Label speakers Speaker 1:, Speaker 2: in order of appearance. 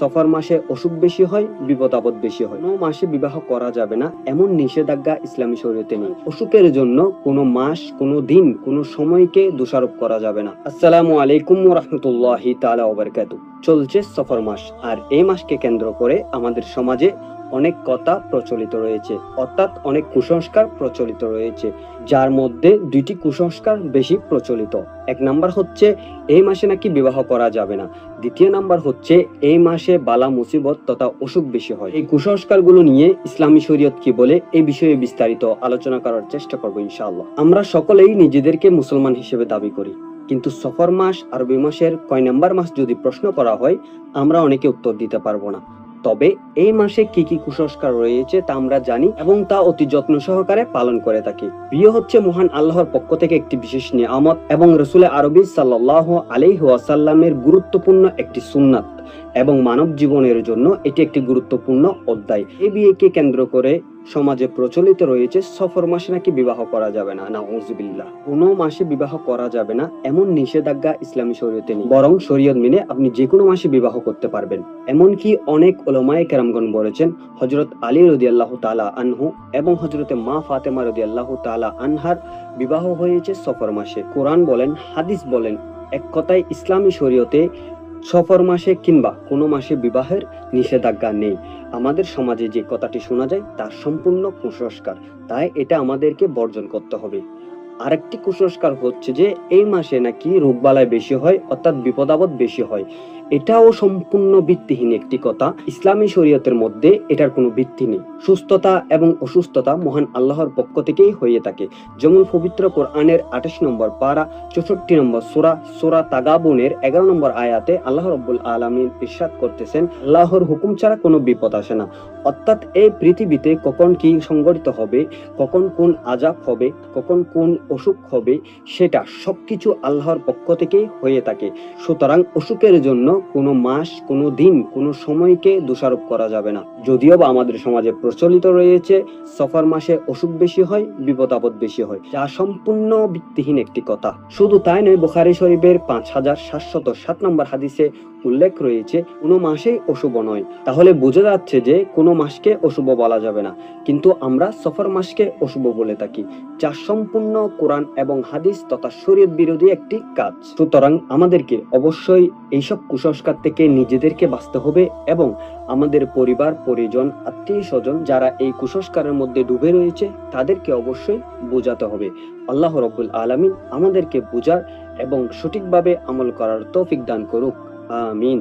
Speaker 1: সফর মাসে অসুখ বেশি হয়, বিপদ আপদ বেশি হয়। কোনো মাসে বিবাহ করা যাবে না, এমন নিষেধাজ্ঞা ইসলামী শরীয়তে নেই। অসুখের জন্য কোনো মাস, কোনো দিন, কোনো সময়কে দোষারোপ করা যাবে না। আসসালামু আলাইকুম রহমতুল্লাহি তাআলা ওয়া বারাকাতুহু। চলছে সফর মাস। আর এই মাসকে কেন্দ্র করে আমাদের সমাজে অনেক কথা প্রচলিত রয়েছে। অর্থাৎ অনেক কুসংস্কার প্রচলিত রয়েছে, যার মধ্যে দুইটি কুসংস্কার বেশি প্রচলিত। এক নাম্বার হচ্ছে, এই মাসে নাকি বিবাহ করা যাবে না। দ্বিতীয় নাম্বার হচ্ছে, এই মাসে বালা মুসিবত তথা অসুখ বেশি হয়। এই কুসংস্কারগুলো নিয়ে ইসলামী শরীয়ত কি বলে এই বিষয়ে বিস্তারিত আলোচনা করার চেষ্টা করব ইনশাআল্লাহ। আমরা সকলেই নিজেদেরকে মুসলমান হিসেবে দাবি করি। কিন্তু সফর মাস আর মাসের কয় নাম্বার মাস যদি প্রশ্ন করা হয়, আমরা অনেকে উত্তর দিতে পারব না। তবে এই মাসে কি কি কুসংস্কার রয়েছে তা আমরা জানি এবং তা অতি যত্ন সহকারে পালন করে থাকি। বিয়ে হচ্ছে মহান আল্লাহর পক্ষ থেকে একটি বিশেষ নিয়ামত এবং রসুল আরবি সাল্লাহ আলাইহি ওয়াসাল্লামের গুরুত্বপূর্ণ একটি সুন্নাত এবং মানব জীবনের জন্য এটি একটি গুরুত্বপূর্ণ অধ্যায়। এই বিয়েকে কেন্দ্র করে সমাজে প্রচলিত রয়েছে, সফর মাসে নাকি বিবাহ করা যাবে না? না উজবিল্লাহ কোনো মাসে বিবাহ করা যাবে না, এমন নিষেধাজ্ঞা ইসলামী শরীয়তে নেই। বরং শরীয়ত মেনে আপনি যে কোনো মাসে বিবাহ করতে পারবেন। এমনকি অনেক ওলামায়ে কেরামগণ বলেছেন হজরত আলী রদি আল্লাহ তালা আনহু এবং হজরতে মা ফাতেমা রদি আল্লাহ তালা আনহার বিবাহ হয়েছে সফর মাসে। কোরআন বলেন, হাদিস বলেন, এক কথায় ইসলামী শরীয়তে সফর মাসে কিংবা কোনো মাসে বিবাহের নিষেধাজ্ঞা নেই। আমাদের সমাজে যে কথাটি শোনা যায়, তার সম্পূর্ণ কুসংস্কার। তাই এটা আমাদেরকে বর্জন করতে হবে। আরেকটি কুসংস্কার হচ্ছে যে, এই মাসে নাকি রোগবালাই বেশি হয়, অর্থাৎ বিপদাবদ বেশি হয়। এটাও সম্পূর্ণ ভিত্তিহীন একটি কথা। ইসলামী শরীয়তের মধ্যে এটার কোনো ভিত্তি নেই। সুস্থতা এবং অসুস্থতা মহান আল্লাহর পক্ষ থেকেই হয়ে থাকে। যেমন পবিত্র কোরআনের আঠাশ নম্বর পারা, চৌষট্টি নম্বর সোরা সোরা তাগাবনের এগারো নম্বর আয়াতে আল্লাহ রব্বুল আলমিন ইরশাদ করতেছেন, আল্লাহর হুকুম ছাড়া কোনো বিপদ আসে না। অর্থাৎ এই পৃথিবীতে কখন কি সংগঠিত হবে, কখন কোন আজাব হবে, কখন কোন অসুখ হবে, সেটা সবকিছু আল্লাহর পক্ষ থেকেই হয়ে থাকে। সুতরাং অসুখের জন্য কোনো মাস, কোনো দিন, কোনো সময়কে দোষারোপ করা যাবে না। যদিও বা আমাদের সমাজে প্রচলিত রয়েছে, সফর মাসে অসুখ বেশি হয়, বিপদ আপদ বেশি হয়, যা সম্পূর্ণ ভিত্তিহীন একটি কথা। শুধু তাই নয়, বুখারি শরীফের পাঁচ হাজার সাতশত সাত নম্বর হাদিসে উল্লেখ রয়েছে, কোনো মাসেই অশুভ নয়। তাহলে বোঝা যাচ্ছে যে কোনো মাসকে অশুভ বলা যাবে না। কিন্তু আমরা সফর মাসকে অশুভ বলে থাকি, যা সম্পূর্ণ কোরআন এবং হাদিস তথা শরীয়ত বিরোধী একটি কাজ। সুতরাং আমাদেরকে অবশ্যই এইসব কুসংস্কার থেকে নিজেদেরকে বাঁচতে হবে এবং আমাদের পরিবার, পরিজন, আত্মীয় স্বজন যারা এই কুসংস্কারের মধ্যে ডুবে রয়েছে, তাদেরকে অবশ্যই বোঝাতে হবে। আল্লাহ রব্বুল আলমিন আমাদেরকে বোঝার এবং সঠিকভাবে আমল করার তৌফিক দান করুক। আমিন।